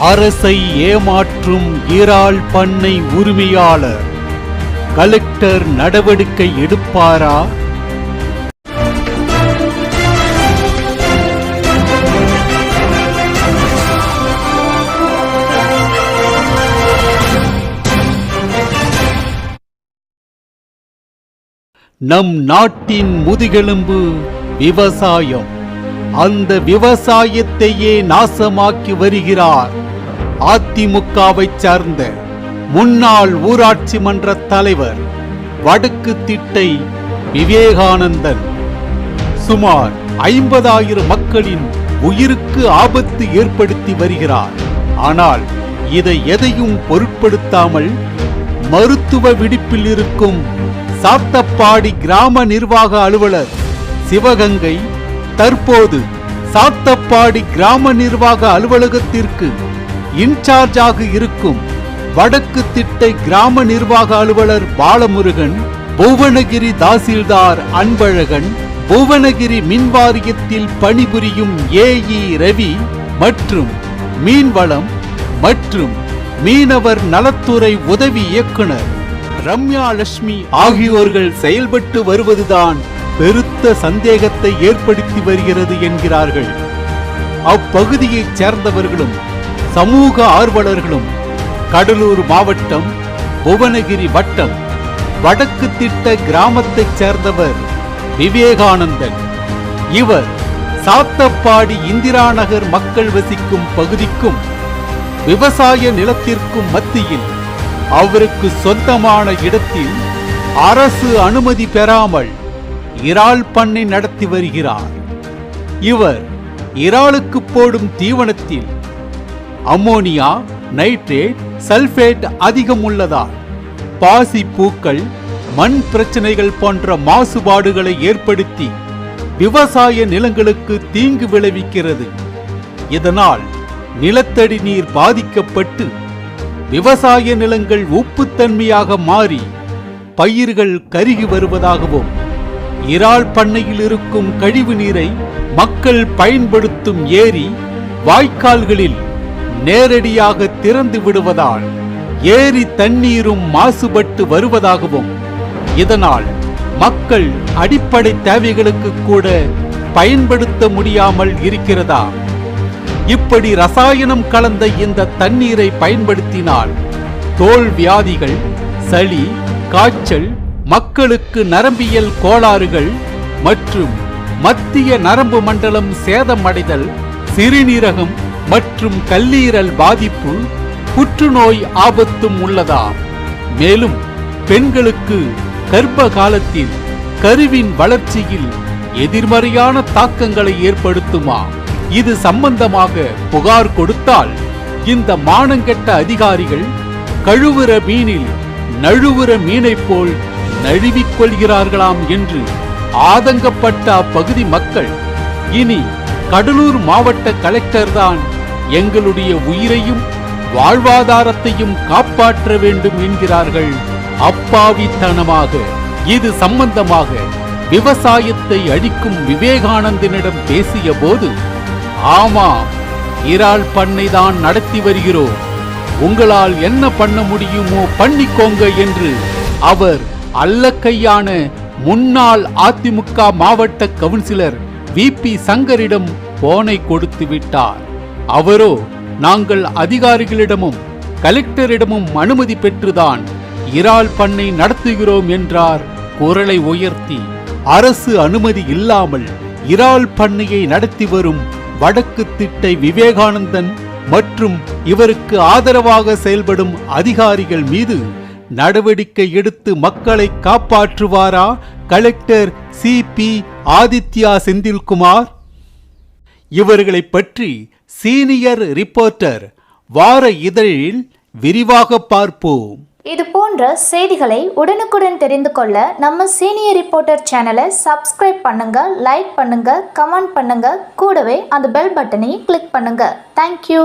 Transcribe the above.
அரசை ஏமாற்றும் ஈராள் பண்ணை உரிமையாளர் கலெக்டர் நடவடிக்கை எடுப்பாரா? நம் நாட்டின் முதுகெலும்பு விவசாயம். அந்த விவசாயத்தையே நாசமாக்கி வருகிறார். அதிமுகவைச் சார்ந்த முன்னாள் ஊராட்சி மன்ற தலைவர் வடக்கு திட்டை விவேகானந்தன். சுமார் ஐம்பதாயிரம் மக்களின் உயிருக்கு ஆபத்து ஏற்படுத்தி வருகிறார். ஆனால் இதை எதையும் பொருட்படுத்தாமல் மருத்துவ விடுப்பில் இருக்கும் சாத்தப்பாடி கிராம நிர்வாக அலுவலர் சிவகங்கை தற்போது சாத்தப்பாடி கிராம நிர்வாக அலுவலகத்திற்கு இன்சார்ஜாக இருக்கும் வடக்கு திட்டை கிராம நிர்வாக அலுவலர் பாலமுருகன் புவனகிரி தாசில்தார் அன்பழகன் புவனகிரி மின்வாரியத்தில் பணிபுரியும் ஏஇ ரவி மற்றும் மீன்வளம் மற்றும் மீனவர் நலத்துறை உதவி இயக்குனர் ரம்யா லட்சுமி ஆகியோர்கள் செயல்பட்டு வருவதுதான் பெருத்த சந்தேகத்தை ஏற்படுத்தி வருகிறது என்கிறார்கள். அப்பகுதியைச் சேர்ந்தவர்களும் சமூக ஆர்வலர்களும் கடலூர் மாவட்டம் புவனகிரி வட்டம் வடக்கு திட்ட கிராமத்தைச் சேர்ந்தவர் விவேகானந்தன். இவர் சாத்தப்பாடி இந்திரா நகர் மக்கள் வசிக்கும் பகுதிக்கும் விவசாய நிலத்திற்கும் மத்தியில் அவருக்கு சொந்தமான இடத்தில் அரசு அனுமதி பெறாமல் இறால் பண்ணை நடத்தி வருகிறார். இவர் இறாலுக்கு போடும் தீவனத்தில் அம்மோனியா நைட்ரேட் சல்பேட் அதிகம் உள்ளதால் பாசி பூக்கள் மண் பிரச்சனைகள் போன்ற மாசுபாடுகளை ஏற்படுத்தி விவசாய நிலங்களுக்கு தீங்கு விளைவிக்கிறது. இதனால் நிலத்தடி நீர் பாதிக்கப்பட்டு விவசாய நிலங்கள் உப்புத்தன்மையாக மாறி பயிர்கள் கருகி வருவதாகவும் இறால் பண்ணையில் இருக்கும் கழிவு நீரை மக்கள் பயன்படுத்தும் ஏரி வாய்க்கால்களில் நேரடியாக திறந்து விடுவதால் ஏரி தண்ணீரும் மாசுபட்டு வருவதாகவும் இதனால் மக்கள் அடிப்படை தேவைகளுக்கு கூட பயன்படுத்த முடியாமல் இருக்கிறதா? இப்படி ரசாயனம் கலந்த இந்த தண்ணீரை பயன்படுத்தினால் தோல் வியாதிகள் சளி காய்ச்சல் மக்களுக்கு நரம்பியல் கோளாறுகள் மற்றும் மத்திய நரம்பு மண்டலம் சேதமடைதல் சிறுநீரகம் மற்றும் கல்லீரல் பாதிப்பு புற்றுநோய் ஆபத்தும் உள்ளதா? மேலும் பெண்களுக்கு கர்ப்ப காலத்தில் கருவின் வளர்ச்சியில் எதிர்மறையான தாக்கங்களை ஏற்படுத்துமா? இது சம்பந்தமாக புகார் கொடுத்தால் இந்த மானங்கெட்ட அதிகாரிகள் கழுவுற மீனில் நழுவுற மீனைப் போல் நழுவிக் கொள்கிறார்களாம் என்று ஆதங்கப்பட்ட அப்பகுதி மக்கள் இனி கடலூர் மாவட்ட கலெக்டர் தான் எங்களுடைய உயிரையும் வாழ்வாதாரத்தையும் காப்பாற்ற வேண்டும் என்கிறார்கள் அப்பாவித்தனமாக. இது சம்பந்தமாக விவசாயத்தை அழிக்கும் விவேகானந்தனிடம் பேசிய போது ஆமாம் இறால் பண்ணை தான் நடத்தி வருகிறோம். உங்களால் என்ன பண்ண முடியுமோ பண்ணிக்கோங்க என்று அவர் அல்லக்கையான முன்னாள் அதிமுக மாவட்ட கவுன்சிலர் வி பி சங்கரிடம் போனை கொடுத்து விட்டார். அவரோ நாங்கள் அதிகாரிகளிடமும் கலெக்டரிடமும் அனுமதி பெற்றுதான் இறால் பண்ணை நடத்துகிறோம் என்றார் குரலை உயர்த்தி. அரசு அனுமதி இல்லாமல் இறால் பண்ணையை நடத்தி வரும் வடக்கு திட்டை விவேகானந்தன் மற்றும் இவருக்கு ஆதரவாக செயல்படும் அதிகாரிகள் மீது நடவடிக்கை எடுத்து மக்களை காப்பாற்றுவாரா? Collector C. P. Aditya Senthilkumar இவர்களை பற்றி சீனியர் ரிப்போர்ட்டர் வார இதழில் விரிவாக பார்ப்போம். இது போன்ற செய்திகளை உடனுக்குடன் தெரிந்து கொள்ள நம்ம சீனியர் ரிப்போர்ட்டர் சேனலை சப்ஸ்கிரைப் பண்ணுங்க லைக் பண்ணுங்க கமெண்ட் பண்ணுங்க. கூடவே அந்த பெல் பட்டனையும் கிளிக் பண்ணுங்க. தேங்க்யூ